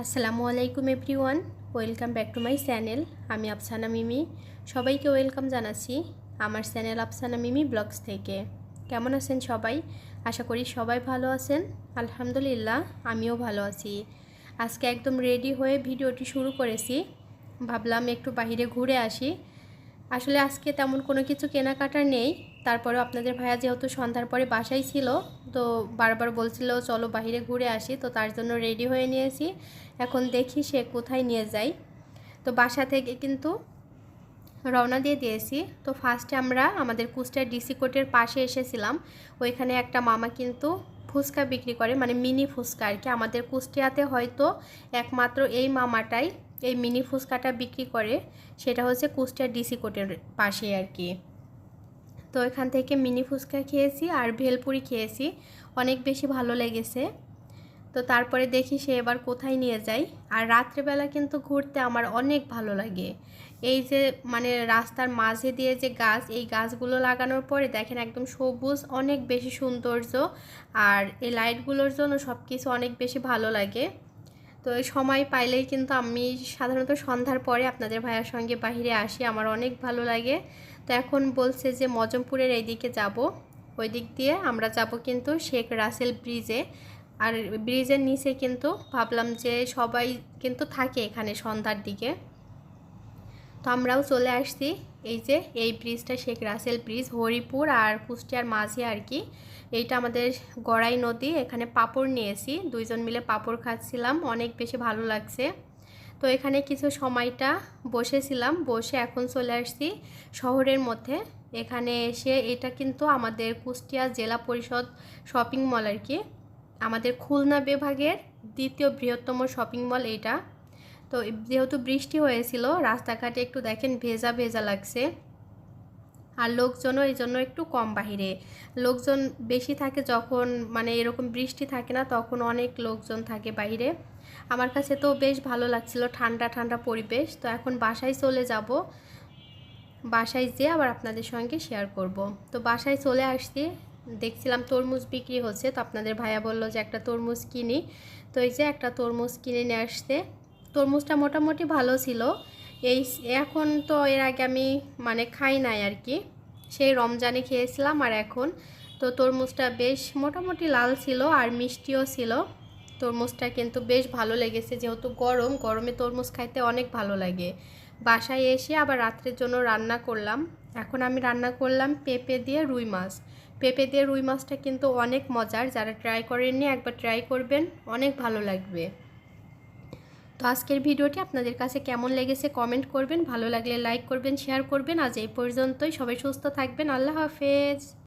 আসসালামু আলাইকুম everyone, welcome back to my channel. আমি আফসানা মিমি। সবাইকে ওয়েলকাম জানাচ্ছি আমার চ্যানেল আফসানা মিমি ব্লগস থেকে। কেমন আছেন সবাই? আশা করি সবাই ভালো আছেন। আলহামদুলিল্লাহ, আমিও ভালো আছি। আজকে একদম রেডি হয়ে ভিডিওটি শুরু করেছি। ভাবলাম একটু বাহিরে ঘুরে আসি। আসলে আজকে তেমন কোনো কিছু কেনাকাটা নেই। তারপরেও আপনাদের ভাইয়া যেহেতু সন্ধ্যার পরে বাসায় ছিল, তো বারবার বলছিল, চলো বাইরে ঘুরে আসি। তো তার জন্য রেডি হয়ে নিয়েছি। এখন দেখি সে কোথায় নিয়ে যায়। তো বাসা থেকে কিন্তু রওনা দিয়ে দিয়েছি। তো ফার্স্টে আমরা আমাদের কুষ্টিয়া ডিসি কোর্টের পাশে এসেছিলাম। ওইখানে একটা মামা কিন্তু ফুচকা বিক্রি করে মানে মিনি ফুচকা আর কি। আমাদের কুষ্টিয়াতে হয়তো একমাত্র এই মামাটাই এই মিনি ফুচকাটা বিক্রি করে, সেটা হচ্ছে কুষ্টিয়া ডিসি কোর্টের পাশে আর কি। তো এখান থেকে মিনি ফুচকা খেয়েছি আর ভেলপুরি খেয়েছি, অনেক বেশি ভালো লেগেছে। তো তারপরে দেখি সে এবার কোথায় নিয়ে যায়। আর রাত্রেবেলা কিন্তু ঘুরতে আমার অনেক ভালো লাগে। এই যে মানে রাস্তার মাঝে দিয়ে যে গাছ, এই গাছগুলো লাগানোর পরে দেখেন একদম সবুজ, অনেক বেশি সৌন্দর্য। আর এই লাইটগুলোর জন্য সব কিছু অনেক বেশি ভালো লাগে। তো এই সময় পাইলেই কিন্তু আমি সাধারণত সন্ধ্যার পরে আপনাদের ভাইয়ার সঙ্গে বাহিরে আসি, আমার অনেক ভালো লাগে। তো এখন বলছে যে মজমপুরের এই দিকে যাব ওই দিক দিয়ে আমরা যাব কিন্তু শেখ রাসেল ব্রিজে। আর ব্রিজের নিচে কিন্তু ভাবলাম যে সবাই কিন্তু থাকে এখানে সন্ধ্যার দিকে। তো আমরাও চলে আসছি। এই যে, এই ব্রিজটা শেখ রাসেল ব্রিজ হরিপুর আর কুষ্টিয়ার মাঝে আর কি। এইটা আমাদের গড়াই নদী, এখানে পাপড় নিয়েছি। দুইজন মিলে পাপড় খাচ্ছিলাম, অনেক বেশি ভালো লাগছে। তো এখানে কিছু সময়টা বসেছিলাম, বসে এখন চলে আসছি শহরের মধ্যে। এখানে এসে এটা কিন্তু আমাদের কুষ্টিয়া জেলা পরিষদ শপিং মল আর কি। আমাদের খুলনা বিভাগের দ্বিতীয় বৃহত্তম শপিং মল এইটা। তো যেহেতু বৃষ্টি হয়েছিল, রাস্তাঘাটে একটু দেখেন ভেজা ভেজা লাগছে। আর লোকজনও এই জন্য একটু কম বাহিরে। লোকজন বেশি থাকে যখন মানে এরকম বৃষ্টি থাকে না, তখন অনেক লোকজন থাকে বাইরে আমার কাছে তো বেশ ভালো লাগছিল ঠান্ডা ঠান্ডা পরিবেশ, তো এখন বাসায় চলে যাব। বাসায় যেয়ে আবার আপনাদের সঙ্গে শেয়ার করব। তো বাসায় চলে আসছি, দেখছিলাম তরমুজ বিক্রি হচ্ছে, তো আপনাদের ভাইয়া বলল যে একটা তরমুজ কিনি। তো এই যে একটা তরমুজ কিনে নিয়ে আসতে তরমুজটা মোটামুটি ভালো ছিল। এই এখন তো এর আগে আমি মানে খাই নাই আর কি সেই রমজানে খেয়েছিলাম আর এখন তো তরমুজটা বেশ মোটামুটি লাল ছিল আর মিষ্টিও ছিল। তরমুজটা কিন্তু বেশ ভালো লেগেছে যেহেতু গরম, গরমে তরমুজ খাইতে অনেক ভালো লাগে। বাসায় এসে আবার রাত্রের জন্য রান্না করলাম। এখন আমি রান্না করলাম পেঁপে দিয়ে রুই মাছ। পেঁপে দিয়ে রুই মাছটা কিন্তু অনেক মজার, যারা ট্রাই করেননি একবার ট্রাই করবেন, অনেক ভালো লাগবে। তো আজকের ভিডিওটি আপনাদের কাছে কেমন লেগেছে কমেন্ট করবেন, ভালো লাগলে লাইক করবেন শেয়ার করবেন। আজ এই পর্যন্তই। সবাই সুস্থ থাকবেন। আল্লাহ হাফেজ।